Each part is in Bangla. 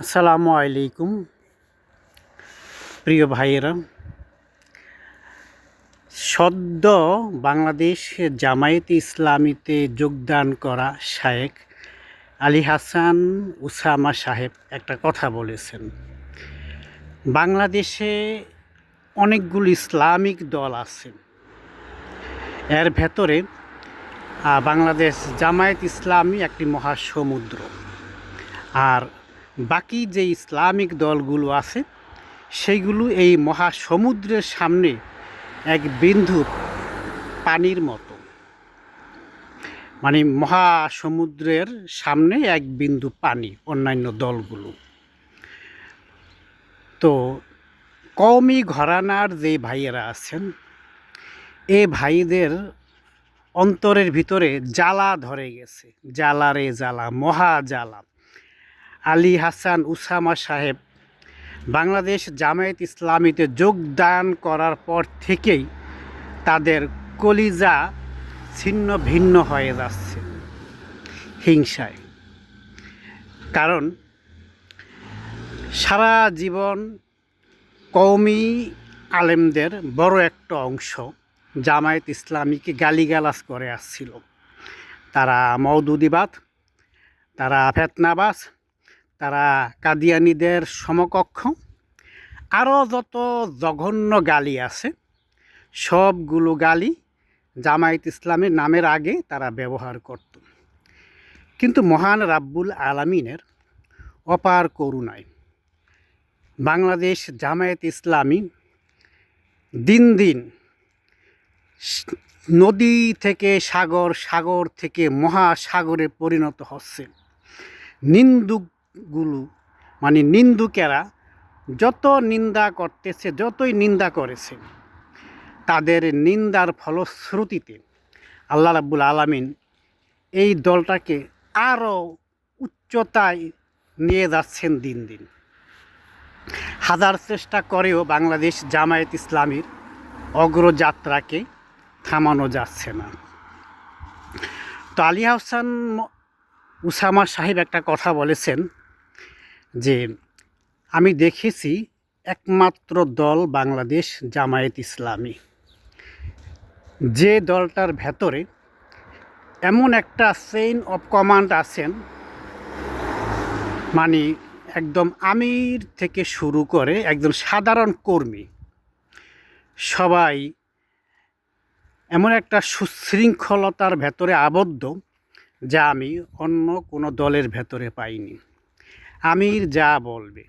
আসসালামু আলাইকুম, প্রিয় ভাইয়েরা। সদ্য বাংলাদেশ জামায়াতে ইসলামীতে যোগদান করা শায়েক আলী হাসান উসামা সাহেব একটা কথা বলেছেন। বাংলাদেশে অনেকগুলো ইসলামিক দল আছে। এর ভেতরে বাংলাদেশ জামায়াত ইসলামী একটি মহাসমুদ্র। আর বাকি যে ইসলামিক দলগুলো আছে, সেইগুলো এই মহাসমুদ্রের সামনে এক বিন্দু পানির মতো। মানে মহাসমুদ্রের সামনে এক বিন্দু পানি অন্যান্য দলগুলো। তো কওমি ঘরানার যে ভাইয়েরা আছেন, এ ভাইদের অন্তরের ভিতরে জ্বালা ধরে গেছে। জ্বালা রে জ্বালা, মহা জ্বালা। আলী হাসান উসামা সাহেব। বাংলাদেশ জামায়াত ইসলামীতে যোগদান করার পর থেকেই তাদের কলিজা ছিন্ন ভিন্ন হয়ে যাচ্ছে হিংসায়। কারণ সারা জীবন কওমি আলেমদের বড় একটা অংশ জামায়াত ইসলামীকে গালিগালাজ করে আসছিল। তারা মৌদুদিবাদ তারা ফেতনাবাজ তারা কাদিয়ানিদের সমকক্ষ। আরও যত জঘন্য গালি আছে, সবগুলো গালি জামায়াত ইসলামের নামের আগে তারা ব্যবহার করত। কিন্তু মহান রাব্বুল আলামিনের অপার করুণায় বাংলাদেশ জামায়াত ইসলামী দিন দিন নদী থেকে সাগর সাগর থেকে মহাসাগরে পরিণত হচ্ছে। নিন্দুকগুলো মানে নিন্দুকেরা যত নিন্দা করতেছে, যতই নিন্দা করেছে, তাদের নিন্দার ফলশ্রুতিতে আল্লাহ রাব্বুল আলামিন এই দলটাকে আরও উচ্চতায় নিয়ে যাচ্ছেন দিন দিন। হাজার চেষ্টা করেও বাংলাদেশ জামায়াত ইসলামীর অগ্রযাত্রাকে থামানো যাচ্ছে না। তো আলী হাসান উসামা সাহেব একটা কথা বলেছেন যে আমি দেখেছি একমাত্র দল বাংলাদেশ জামায়াত ইসলামী। যে দলটার ভেতরে এমন একটা চেইন অফ কমান্ড আছেন মানে একদম আমির থেকে শুরু করে একদম সাধারণ কর্মী। সবাই এমন একটা সুশৃঙ্খলতার ভেতরে আবদ্ধ, যা আমি অন্য কোনো দলের ভেতরে পাইনি। আমির যা বলবে।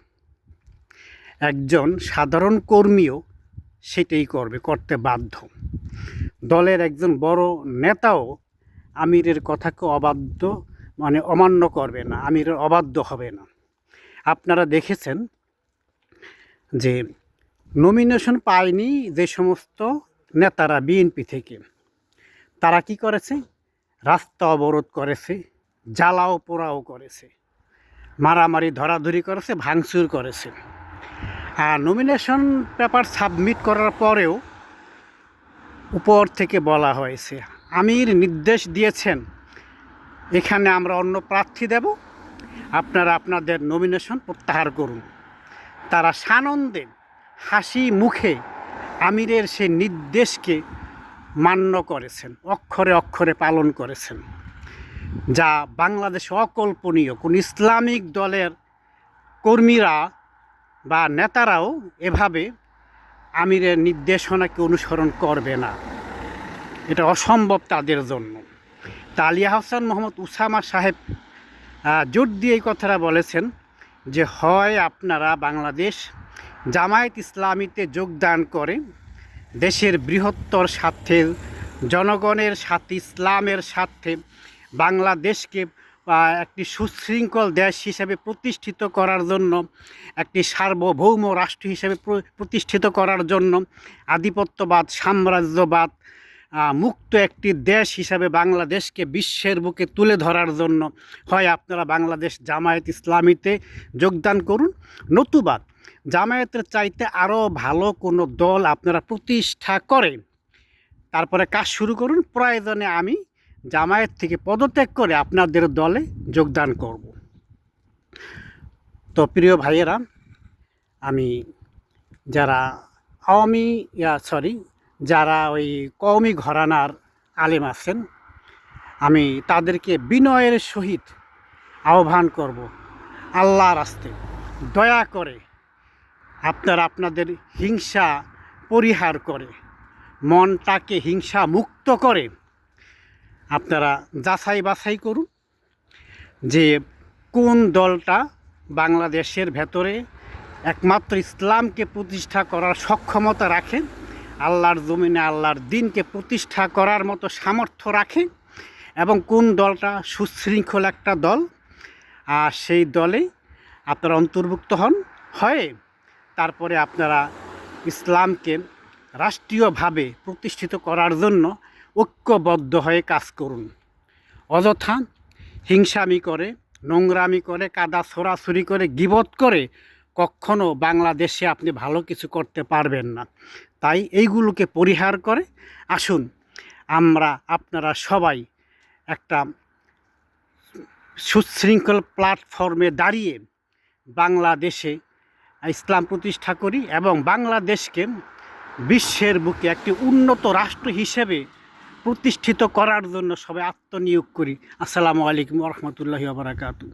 একজন সাধারণ কর্মীও সেটাই করবে, করতে বাধ্য। দলের একজন বড় নেতাও আমিরের কথাকে অবাধ্য মানে অমান্য করবে না আমিরের অবাধ্য হবে না। আপনারা দেখেছেন যে নমিনেশন পায়নি যে সমস্ত নেতারা বিএনপি থেকে। তারা কি করেছে? রাস্তা অবরোধ করেছে, জ্বালাও পোড়াও করেছে। মারামারি, ধরাধরি করেছে, ভাঙচুর করেছে। আর নমিনেশন পেপার সাবমিট করার পরেও উপর থেকে বলা হয়েছে, আমির নির্দেশ দিয়েছেন, এখানে আমরা অন্য প্রার্থী দেব, আপনারা আপনাদের নমিনেশন প্রত্যাহার করুন। তারা সানন্দে, হাসি মুখে আমিরের সেই নির্দেশকে মান্য করেছেন, অক্ষরে অক্ষরে পালন করেছেন। যা বাংলাদেশে অকল্পনীয়। কোন ইসলামিক দলের কর্মীরা বা নেতারাও এভাবে আমিরের নির্দেশনাকে অনুসরণ করবে না। এটা অসম্ভব তাদের জন্য। তা আলিয়া হাসান মোহাম্মদ উসামা সাহেব জোর দিয়ে এই কথাটা বলেছেন যে, হয় আপনারা বাংলাদেশ জামায়াত ইসলামীতে যোগদান করে দেশের বৃহত্তর স্বার্থে, জনগণের সাথে, ইসলামের স্বার্থে বাংলাদেশকে একটি সুশৃঙ্খল দেশ হিসেবে প্রতিষ্ঠিত করার জন্য, একটি সার্বভৌম রাষ্ট্র হিসেবে প্রতিষ্ঠিত করার জন্য আধিপত্যবাদ, সাম্রাজ্যবাদ মুক্ত একটি দেশ হিসাবে বাংলাদেশকে বিশ্বের বুকে তুলে ধরার জন্য হয় আপনারা বাংলাদেশ জামায়াত ইসলামীতে যোগদান করুন। নতুবা জামায়াতের চাইতে আরও ভালো কোনো দল আপনারা প্রতিষ্ঠা করে, তারপরে কাজ শুরু করুন। প্রয়োজনে আমি জামায়াত থেকে পদত্যাগ করে আপনাদের দলে যোগদান করব। তো প্রিয় ভাইয়েরা, আমি যারা আওয়ামী সরি, যারা ওই কওমি ঘরানার আলেম আছেন, আমি তাদেরকে বিনয়ের সহিত আহ্বান করব আল্লাহর আস্তে। দয়া করে আপনারা আপনাদের হিংসা পরিহার করে, মনটাকে হিংসা মুক্ত করে আপনারা যাচাই বাছাই করুন যে কোন দলটা বাংলাদেশের ভেতরে একমাত্র ইসলামকে প্রতিষ্ঠা করার সক্ষমতা রাখে, আল্লাহর জমিনে আল্লাহর দিনকে প্রতিষ্ঠা করার মতো সামর্থ্য রাখে এবং কোন দলটা সুশৃঙ্খল একটা দল, আর সেই দলে আপনারা অন্তর্ভুক্ত হন, হয়ে তারপরে আপনারা ইসলামকে রাষ্ট্রীয়ভাবে প্রতিষ্ঠিত করার জন্য ঐক্যবদ্ধ হয়ে কাজ করুন। অযথা হিংসামি করে, নোংরামি করে, কাদা ছোড়াছুরি করে, গিবত করে কখনো বাংলাদেশে আপনি ভালো কিছু করতে পারবেন না। তাই এইগুলোকে পরিহার করে আসুন, আমরা আপনারা সবাই একটা সুশৃঙ্খল প্ল্যাটফর্মে দাঁড়িয়ে বাংলাদেশে ইসলাম প্রতিষ্ঠা করি এবং বাংলাদেশকে বিশ্বের বুকে একটি উন্নত রাষ্ট্র হিসেবে প্রতিষ্ঠিত করার জন্য সবাই আত্মনিয়োগ করি। আসসালামু আলাইকুম রহমতুল্লাহি বারাকাতু